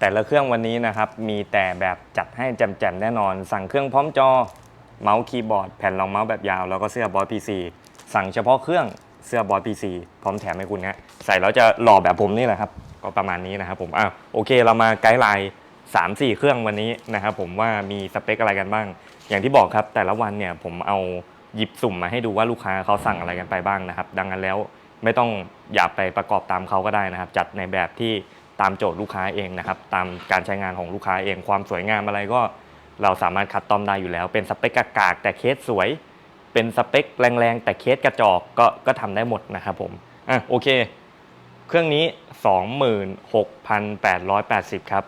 แต่ละเครื่องวันนี้นะครับ มีแต่แบบจัดให้แจ่มๆแน่นอน สั่งเครื่องพร้อมจอ เมาส์คีย์บอร์ด แผ่นรองเมาส์แบบยาว แล้วก็เสื้อบอสพีซีสั่งเฉพาะเครื่องเสื้อบอสพีซีพร้อมแถมให้คุณนะใส่แล้วจะหล่อแบบผมนี่แหละครับ ก็ประมาณนี้นะครับผมอะโอเคเรามาไกด์ไลน์3 4เครื่องวันนี้นะครับผมว่ามีสเปคอะไรกันบ้าง อย่างที่บอกครับ แต่ละวันเนี่ยผมเอาหยิบสุ่มมาให้ดูว่าลูกค้าเขาสั่งอะไรกันไปบ้างนะครับ ดังนั้นแล้วไม่ต้องอย่าไปประกอบตามเขาก็ได้นะครับ จัดในแบบที่ ตามโจทย์ลูกค้าเองนะครับตามการใช้งานของลูกค้าเองความสวยงามอะไรก็ เราสามารถคัดตอมได้อยู่แล้ว เป็นสเปคกากๆแต่เคสสวย เป็นสเปคแรงๆแต่เคสกระจอกก็ก็ทำได้หมดนะครับผมอะโอเค เครื่องนี้ 26,880 ครับ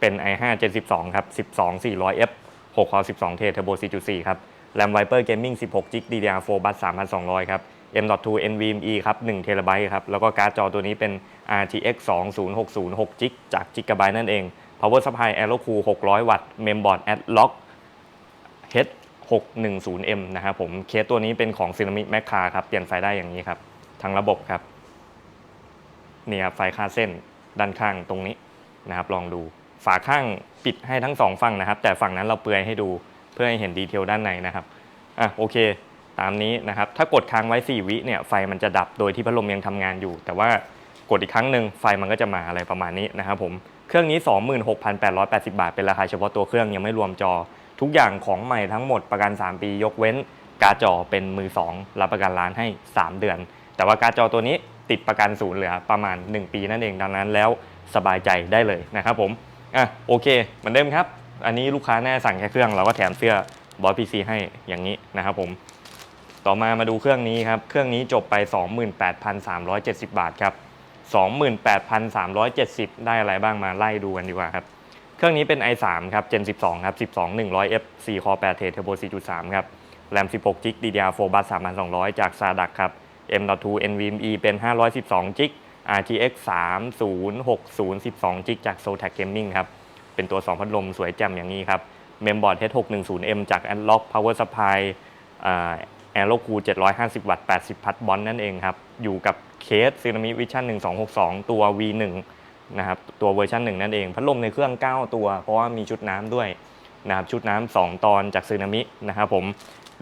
เป็น i5 Gen 12ครับ12 400F 6 core 12 T Turbo 4.4 ครับ RAM Viper Gaming 16 g b DDR4 บัส 3,200 ครับ M.2 NVMe ครับ1 t b ครับ แล้วก็การ์ดจอตัวนี้เป็น RTX 2060 6 g b จาก Gigabyte นั่นเอง Power Supply Aerocool 600 วัตต์ Memboard Adlock H 610M นะครับผม เคสตัวนี้เป็นของ Ceramic m a c c a ครับ เปลี่ยนไฟได้อย่างนี้ครับทั้งระบบครับ นี่ครับ ไฟค่าเส้นด้านข้างตรงนี้นะครับ ลองดู ฝาข้างปิดให้ทั้งสองฝั่งนะครับ แต่ฝั่งนั้นเราเปลือยให้ดู เพื่อให้เห็นดีเทลด้านในนะครับ อะโอเคตามนี้นะครับ ถ้ากดค้างไว้ 4 วิเนี่ย ไฟมันจะดับโดยที่พัดลมยังทำงานอยู่ แต่ว่า กดอีกครั้งหนึ่งไฟมันก็จะมาอะไรประมาณนี้นะครับผมเครื่องนี้ 26,880 บาท เป็นราคาเฉพาะตัวเครื่องยังไม่รวมจอ ทุกอย่างของใหม่ทั้งหมดประกัน 3 ปี ยกเว้นการ์ดจอเป็นมือ 2 รับประกันร้านให้ 3 เดือน แต่ว่าการ์ดจอตัวนี้ติดประกันศูนย์เหลือประมาณ 1 ปีนั่นเองดังนั้นแล้วสบายใจได้เลยนะครับผมอะโอเคเหมือนเดิมครับ อันนี้ลูกค้าแน่สั่งแค่เครื่องเราก็แถมเสื้อบอสพีซีให้อย่างนี้นะครับผมต่อมามาดูเครื่องนี้ครับ เครื่องนี้จบไป 28,370 บาทครับ 28,370 ได้อะไรบ้างมาไล่ดูกันดีกว่าครับ เครื่องนี้เป็น i3 ครับ Gen 12 ครับ 12 100F 4 Core 8 Thread Turbo 4.3 ครับ RAM 16 g b DDR4 บัส3,200 จาก SADAC ครับ M.2 NVMe เป็น 512 g b RTX 3060 12 g b จาก Zotac Gaming ครับ เป็นตัว 2 พัดลมสวยแจ่มอย่างนี้ครับ Memboard H610M จาก Analog Power Supply แอโรคู750 วัตต์ 80 พัทบอลนั่นเองครับ อยู่กับเคสซีนามิวิชั่น1262 ตัว V1 นะครับ ตัวเวอร์ชัน1 นั่นเอง พัดลมในเครื่อง 9 ตัว เพราะว่ามีชุดน้ำด้วยนะครับ ชุดน้ำ 2 ตอนจากซีนามินะครับผม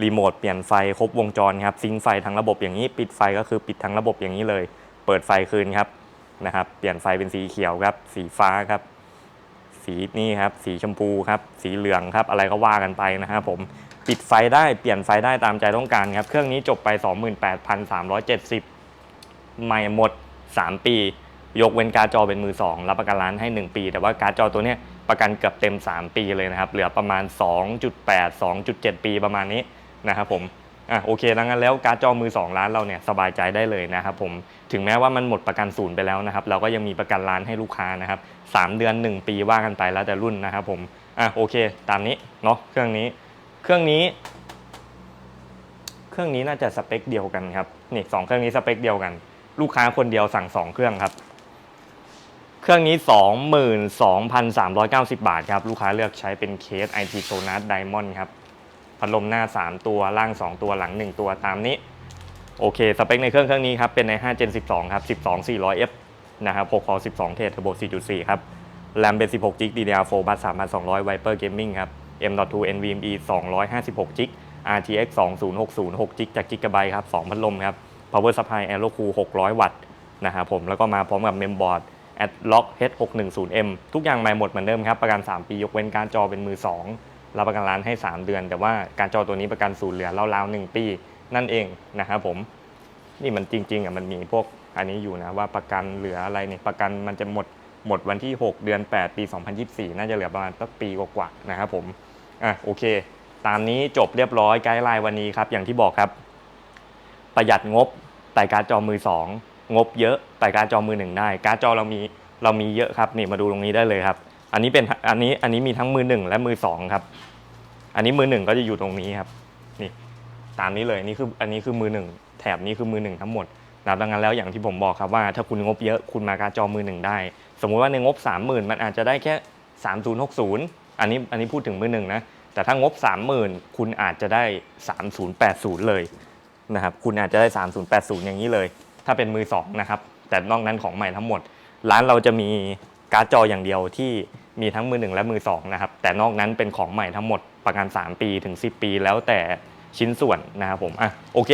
รีโมทเปลี่ยนไฟครบวงจรครับ ซิงไฟทั้งระบบอย่างนี้ ปิดไฟก็คือปิดทั้งระบบอย่างนี้เลย เปิดไฟคืนครับนะครับ เปลี่ยนไฟเป็นสีเขียวครับ สีฟ้าครับ สีนี่ครับ สีชมพูครับ สีเหลืองครับ อะไรก็ว่ากันไปนะครับผม ปิดไฟได้ เปลี่ยนไฟได้ตามใจต้องการครับ เครื่องนี้จบไป 28,370 ใหม่หมด 3 ปี ยกเว้นการ์ดจอเป็นมือ 2 รับประกันร้านให้ 1 ปี แต่ว่าการ์ดจอตัวนี้ประกันเกือบเต็ม 3 ปีเลยนะครับ เหลือประมาณ 2.8 2.7 ปีประมาณนี้นะครับผม อะโอเคดังนั้นแล้วการ์ดจอมือ 2 ร้านเราเนี่ยสบายใจได้เลยนะครับผมถึงแม้ว่ามันหมดประกันศูนย์ไปแล้วนะครับเราก็ยังมีประกันร้านให้ลูกค้านะครับ3เดือน 1 ปีว่ากันไปแล้วแต่รุ่นนะครับผมอะโอเค ตามนี้เนาะเครื่องนี้ เครื่องนี้ เครื่องนี้น่าจะสเปคเดียวกันครับนี่สองเครื่องนี้สเปคเดียวกัน ลูกค้าคนเดียวสั่งสองเครื่องครับ เครื่องนี้ 22,390 บาทครับลูกค้าเลือกใช้เป็นเคส IT Sonar Diamond ครับ พัดลมหน้า 3 ตัวล่าง 2 ตัวหลัง 1 ตัวตามนี้ โอเค สเปคในเครื่องเครื่องนี้ครับ เป็นใน 5 Gen 12 ครับ 12 400F นะครับ6 Core 12 Thread Turbo 4.4 ครับ RAM เป็น 16 g b DDR4 บัส3,200 Viper Gaming ครับ M.2 NVMe 256 g b RTX 2060 6 g b จาก Gigabyte ครับ 2 พัดลมครับ Power Supply Aerocool 600 วัตต์นะครับผมแล้วก็มาพร้อมกับ Memboard Adlock H610M ทุกอย่างใหม่หมดเหมือนเดิมครับ ประกัน 3 ปียกเว้นการจอเป็นมือ 2 รับประกันร้านให้ 3 เดือน แต่ว่าการจอตัวนี้ประกันศูนย์เหลือราวๆ1ปีนั่นเองนะครับผมนี่มันจริงๆอะมันมีพวกอันนี้อยู่นะว่าประกันเหลืออะไรเนี่ยประกันมันจะหมดหมดวันที่ 6 เดือน 8 ปี 2024 น่าจะเหลือประมาณสักปีกว่าๆนะครับผมอะโอเค ตามนี้จบเรียบร้อยไกด์ไลน์วันนี้ครับ อย่างที่บอกครับ ประหยัดงบแต่การจอมือ 2 งบเยอะแต่การจอมือหนึ่งได้ การจอเรามีเรามีเยอะครับนี่มาดูตรงนี้ได้เลยครับ อันนี้เป็นอันนี้อันนี้มีทั้งมือหนึ่งและมือสองครับ อันนี้มือหนึ่งก็จะอยู่ตรงนี้ครับนี่ตามนี้เลยนี่คืออันนี้คือมือหนึ่งแถบนี้คือมือหนึ่งทั้งหมดนะดังนั้นแล้วอย่างที่ผมบอกครับว่าถ้าคุณงบเยอะคุณมาการจอมือหนึ่งได้ สมมุติว่าในงบ 30,000 มันอาจจะได้แค่ 3060 อันนี้อันนี้พูดถึงมือหนึ่งนะแต่ถ้างบ 30,000 คุณอาจจะได้ 3080 เลยนะครับคุณอาจจะได้ 3080 อย่างนี้เลย ถ้าเป็นมือ2นะครับแต่นอกนั้นของใหม่ทั้งหมด ร้านเราจะมี การ์ดจออย่างเดียวที่มีทั้งมือหนึ่งและมือสองนะครับแต่นอกนั้นเป็นของใหม่ทั้งหมดประกัน 3 ปีถึง 10 ปี แล้วแต่ชิ้นส่วนนะครับผมอะโอเค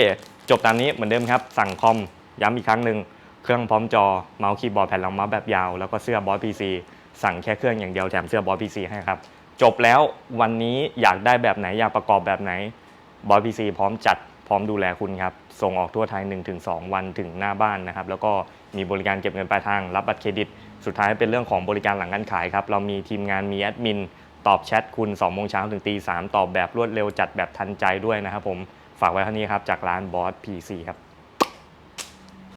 จบตามนี้เหมือนเดิมครับ สั่งคอมย้ำอีกครั้งหนึ่งเครื่องพร้อมจอเมาส์คีย์บอร์ดแผ่นรองเมาส์แบบยาว แล้วก็เสื้อบอสพีซีสั่งแค่เครื่องอย่างเดียวแถมเสื้อบอสพีซีให้ครับจบแล้ววันนี้อยากได้แบบไหนอยากประกอบแบบไหนบอสพีซีพร้อมจัดพร้อมดูแลคุณครับ ส่งออกทั่วไทย 1-2 วันถึงหน้าบ้านนะครับ แล้วก็มีบริการเก็บเงินปลายทางรับบัตรเครดิต สุดท้ายเป็นเรื่องของบริการหลังการขายครับ เรามีทีมงานมีแอดมิน ตอบแชทคุณ2โมงเช้าถึงตี3ตอบแบบรวดเร็วจัดแบบทันใจด้วยนะครับผม ฝากไว้เท่านี้ครับ จากร้านบอสพีซีครับ